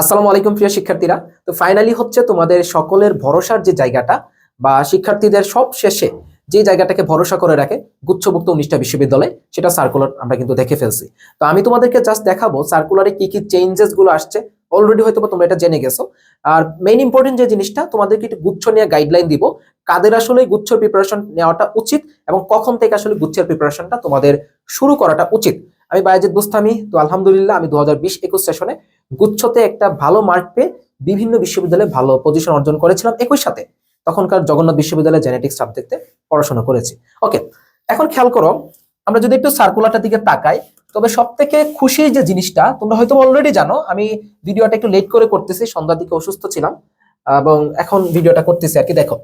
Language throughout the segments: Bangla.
আসসালামু আলাইকুম প্রিয় শিক্ষার্থীরা। তো ফাইনালি হচ্ছে তোমাদের সকলের ভরসার যে জায়গাটা বা শিক্ষার্থীদের সব শেষে যে জায়গাটাকে ভরসা করে রাখে গুচ্ছভুক্ত উনিশটা বিশ্ববিদ্যালয়, সেটা সার্কুলার আমরা কিন্তু দেখে ফেলছি। তো আমি তোমাদেরকে জাস্ট দেখাবো সার্কুলারে কি কি চেঞ্জেসগুলো আসছে। অলরেডি হয়তো তোমরা এটা জেনে গেছো। আর মেইন ইম্পর্টেন্ট যে জিনিসটা, তোমাদেরকে একটু গুচ্ছ নিয়ে গাইডলাইন দিব, কাদের আসলে গুচ্ছ প্রিপারেশন নেওয়াটা উচিত এবং কখন থেকে আসলে গুচ্ছের প্রিপারেশনটা তোমাদের শুরু করাটা উচিত। আমি বায়াজিদ বুস্তামি, তো আলহামদুলিল্লাহ আমি দু হাজার বিশ একুশ সেশনে গুচ্ছতে একটা ভালো মার্ক পেয়ে বিভিন্ন বিশ্ববিদ্যালয়ে ভালো পজিশন অর্জন করেছিলাম একই সাথে। তখনকার জগন্নাথ বিশ্ববিদ্যালয়ে জেনেটিক্স সাবজেক্টে পড়াশোনা করেছি। ওকে এখন খেয়াল করো, আমরা যদি একটু সার্কুলারটার দিকে তাকাই, তবে সব থেকে খুশির যে জিনিসটা, তোমরা হয়তো অলরেডি জানো, আমি ভিডিওটা একটু লেট করে করতেছি, সন্ধ্যার দিকে অসুস্থ ছিলাম, এবং এখন ভিডিওটা করতেছি আর কি, দেখো।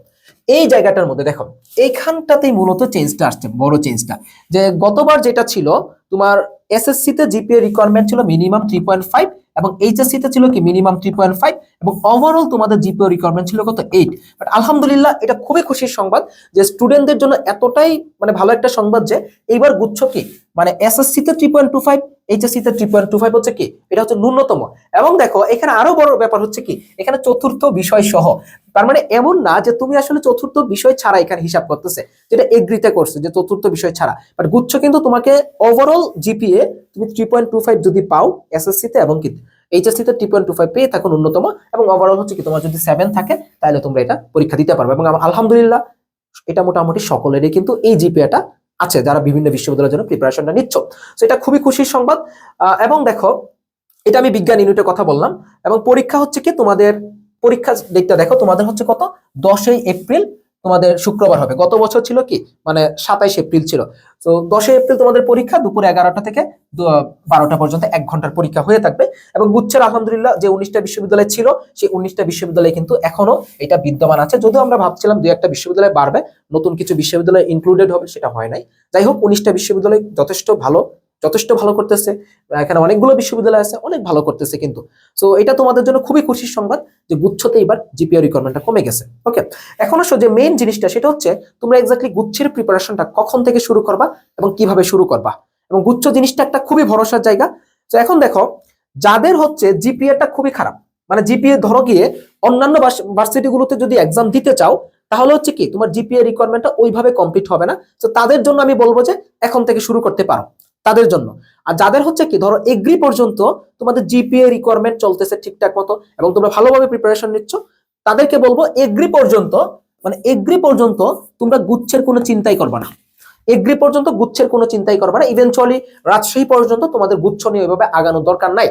এই জায়গাটার মধ্যে দেখো, এইখানটাতেই মূলত চেঞ্জটা আসছে, বড় চেঞ্জটা যে গতবার যেটা ছিল, তোমার এসএসসি তে জিপিএ রিকোয়ারমেন্ট ছিল মিনিমাম থ্রি পয়েন্ট ফাইভ এবং এইচএসসি তে ছিল কি মিনিমাম থ্রি পয়েন্ট ফাইভ এবং ওভারঅল তোমাদের জিপিএ রিকোয়ারমেন্ট ছিল কত এইট বাট আলহামদুলিল্লাহ এটা খুবই খুশির সংবাদ যে স্টুডেন্টদের জন্য এতটাই মানে ভালো একটা সংবাদ যে এইবার গুচ্ছ কি? মানে এসএসসি তে three point two five HSC তে থ্রি পয়েন্ট টু ফাইভ হচ্ছে কি? এটা হচ্ছে ন্যূনতম। এবং দেখো, এখানে আরও বড় ব্যাপার হচ্ছে কি? এখানে চতুর্থ বিষয় সহ। তার মানে এমন না যে তুমি আসলে চতুর্থ বিষয় ছাড়া এখানে হিসাব করতেছে, যেটা এগ্রিতে করছে যে চতুর্থ বিষয় ছাড়া। বাট গুচ্ছ কিন্তু তোমাকে ওভারঅল জিপিএ তুমি থ্রি পয়েন্ট টু ফাইভ যদি পাও এসএসসি তে এবং কি? এইচএসসি তে থ্রি পয়েন্ট টু ফাইভ পেয়ে থাকুন অন্যতম এবং ওভারঅল হচ্ছে কি তোমার যদি সেভেন থাকে, তাহলে তোমরা এটা পরীক্ষা দিতে পারবে এবং আলহামদুলিল্লাহ এটা মোটামুটি সকলেরই কিন্তু এই জিপিএটা আছে, যারা বিভিন্ন বিশ্ববিদ্যালয়ের জন্য প্রিপারেশনটা নিচ্ছ। তো এটা খুবই খুশির সংবাদ। এবং দেখো, এটা আমি বিজ্ঞান ইউনিটের কথা বললাম এবং পরীক্ষা হচ্ছে কি তোমাদের পরীক্ষা ডেটটা দেখো, তোমাদের হচ্ছে কত? দশই এপ্রিল তোমাদের শুক্রবার হবে। গত বছর ছিল কি? মানে সাতাইশ এপ্রিল ছিল। তো দশই এপ্রিল তোমাদের পরীক্ষা, দুপুর এগারোটা থেকে বারোটা পর্যন্ত এক ঘণ্টার পরীক্ষা হয়ে থাকবে। এবং গুচ্ছের আলহামদুলিল্লাহ যে উনিশটা বিশ্ববিদ্যালয় ছিল, সেই উনিশটা বিশ্ববিদ্যালয় কিন্তু এখনও এটা বিদ্যমান আছে। যদিও আমরা ভাবছিলাম দু একটা বিশ্ববিদ্যালয় বাড়বে, নতুন কিছু বিশ্ববিদ্যালয় ইনক্লুডেড হবে, সেটা হয় নাই। যাই হোক, উনিশটা বিশ্ববিদ্যালয় যথেষ্ট ভালো। যথেষ্ট ভালো করতেছে এখানে অনেকগুলো বিশ্ববিদ্যালয় আছে, অনেক ভালো করতেছে কিন্তু। সো এটা তোমাদের জন্য খুবই খুশির সংবাদ যে গুচ্ছতে এবার জিপিআর রিকোয়ারমেন্টটা কমে গেছে। ওকে এখন আসো যে মেইন জিনিসটা, সেটা হচ্ছে তোমরা এক্স্যাক্টলি গুচ্ছের প্রিপারেশনটা কখন থেকে শুরু করবা এবং কীভাবে শুরু করবা। এবং গুচ্ছ জিনিসটা একটা খুবই ভরসার জায়গা। তো এখন দেখো, যাদের হচ্ছে জিপিএটা খুবই খারাপ মানে জিপিএ ধরো গিয়ে অন্যান্য ভার্সিটি গুলোতে যদি এক্সাম দিতে চাও, তাহলে হচ্ছে কি, তোমার জিপিএ রিকোয়ারমেন্টটা ওইভাবে কমপ্লিট হবে না। তো তাদের জন্য আমি বলব যে এখন থেকে শুরু করতে পারো। তাদের জন্য। আর যাদের হচ্ছে কি, ধরো এগ্রি পর্যন্ত তোমাদের জিপিএ রিকোয়ারমেন্ট চলতেছে ঠিকঠাক মতো এবং তোমরা ভালোভাবে প্রিপারেশন নিচ্ছ, তাদেরকে বলব এগ্রি পর্যন্ত মানে এগ্রি পর্যন্ত তোমরা গুচ্ছের কোনো চিন্তাই করবে না। এগ্রি পর্যন্ত গুচ্ছের কোনো চিন্তাই করবে না। ইভেনচুয়ালি রাজশাহী পর্যন্ত তোমাদের গুচ্ছ নিয়ে ওইভাবে আগানোর দরকার নাই।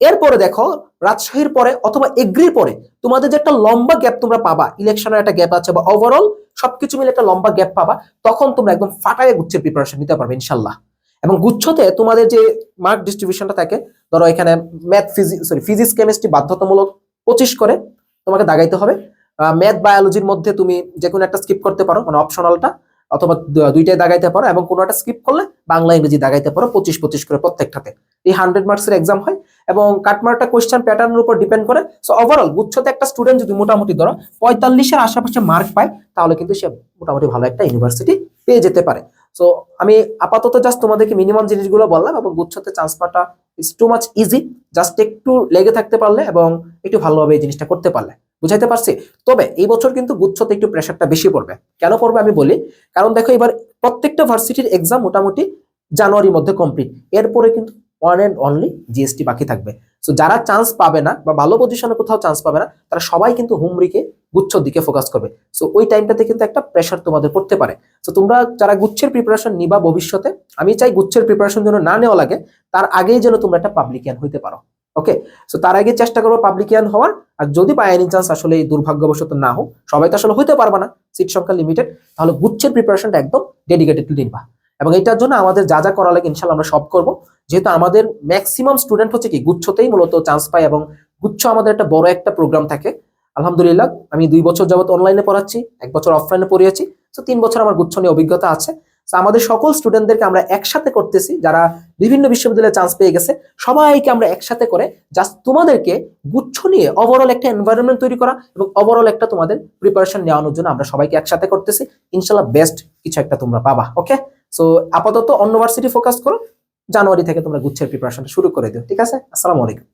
এরপরে দেখো, রাজশাহীর পরে অথবা এগ্রির পরে তোমাদের যে একটা লম্বা গ্যাপ তোমরা পাবা ইলেকশনের একটা গ্যাপ আছে বা ওভারঅল সবকিছু মিলে একটা লম্বা গ্যাপ পাবা, তখন তোমরা একদম ফাটায় গুচ্ছের প্রিপারেশন নিতে পারবে ইনশাল্লাহ। এবং গুচ্ছতে তোমাদের যে মার্ক ডিস্ট্রিবিউশনটা থাকে, ধরো এখানে math physics sorry physics chemistry বাধ্যতামূলক পঁচিশ করে তোমাকে দাগাইতে হবে। ম্যাথ বায়োলজির মধ্যে তুমি যে কোনো একটা স্কিপ করতে পারো মানে অপশনালটা অথবা দুইটাই দাগাইতে পারো এবং কোনো একটা স্কিপ করলে বাংলা, ইংরেজি দাগাইতে পারো পঁচিশ পঁচিশ করে প্রত্যেকটাতে। এই হান্ড্রেড মার্কসের এক্সাম হয় এবং কাটমার্কটা কোয়েশ্চেন প্যাটার্নের উপর ডিপেন্ড করে। সো ওভারঅল গুচ্ছতে একটা স্টুডেন্ট যদি মোটামুটি ধরো পঁয়তাল্লিশের আশেপাশে মার্ক পায়, তাহলে কিন্তু সে মোটামুটি ভালো একটা ইউনিভার্সিটি পেয়ে যেতে পারে। সো আমি আপাতত জাস্ট তোমাদেরকে মিনিমাম জিনিসগুলো বললাম এবং গুচ্ছতে চান্স পাওয়াটা is too much easy just একটু লেগে থাকতে পারলে এবং একটু ভালোভাবে এই জিনিসটা করতে পারলে। বুঝাইতে পারছি? তবে এই বছর কিন্তু গুচ্ছতে একটু প্রেশারটা বেশি পড়বে। কেন পড়বে আমি বলি? কারণ দেখো এবার প্রত্যেকটা ভার্সিটির এক্সাম মোটামুটি জানুয়ারির মধ্যে কমপ্লিট এরপরে কিন্তু ওয়ান অ্যান্ড অনলি জিএসটি বাকি থাকবে। সো যারা চান্স পাবে না বা ভালো পজিশনে কোথাও চান্স পাবে না, তারা সবাই কিন্তু হুমরিকে গুচ্ছর দিকে ফোকাস করবে। সো ওই টাইমটাতে কিন্তু একটা প্রেশার তোমাদের পড়তে পারে। সো তোমরা যারা গুচ্ছের প্রিপারেশন নিবা ভবিষ্যতে, আমি চাই গুচ্ছের প্রিপারেশন যেন না নেওয়া লাগে, তার আগেই যেন তোমরা একটা পাবলিকিয়ান হইতে পারো। ওকে সো তার আগে চেষ্টা করব পাবলিকিয়ান হওয়ার। আর যদি বাই এনি চান্স আসলে এই দুর্ভাগ্যবশত না হোক, সবাই তো আসলে হইতে পারবে না সিট সংখ্যা লিমিটেড তাহলে গুচ্ছের প্রিপারেশনটা একদম ডেডিকেটেডলি নিবা। এবং এটার জন্য আমাদের যা যা করা লাগে ইনশাল্লাহ আমরা সব করব। যেহেতু আমাদের ম্যাক্সিমাম স্টুডেন্ট হচ্ছে কি, গুচ্ছতেই মূলত চান্স পায় এবং গুচ্ছ আমাদের একটা বড় একটা প্রোগ্রাম থাকে। আলহামদুলিল্লাহ, আমি দুই বছর যাবত অনলাইনে পড়াচ্ছি, এক বছর অফলাইনে পড়িয়েছি তো তিন বছর আমার গুচ্ছ নিয়ে অভিজ্ঞতা আছে। তো আমাদের সকল স্টুডেন্টদেরকে আমরা একসাথে করতেছি, যারা বিভিন্ন বিশ্ববিদ্যালয়ে চান্স পেয়ে গেছে, সবাইকে আমরা একসাথে করে জাস্ট তোমাদেরকে গুচ্ছ নিয়ে ওভারঅল একটা এনভায়রনমেন্ট তৈরি করা এবং ওভারঅল একটা তোমাদের প্রিপারেশন নেওয়ানোর জন্য আমরা সবাইকে একসাথে করতেছি। ইনশাল্লাহ বেস্ট কিছু একটা তোমরা পাবা ওকে সো আপাতত অন্য ভার্সিটি ফোকাস করো, জানুয়ারি থেকে তোমরা গুচ্ছের প্রিপারেশনটা শুরু করে দিও, ঠিক আছে? আসসালামু আলাইকুম।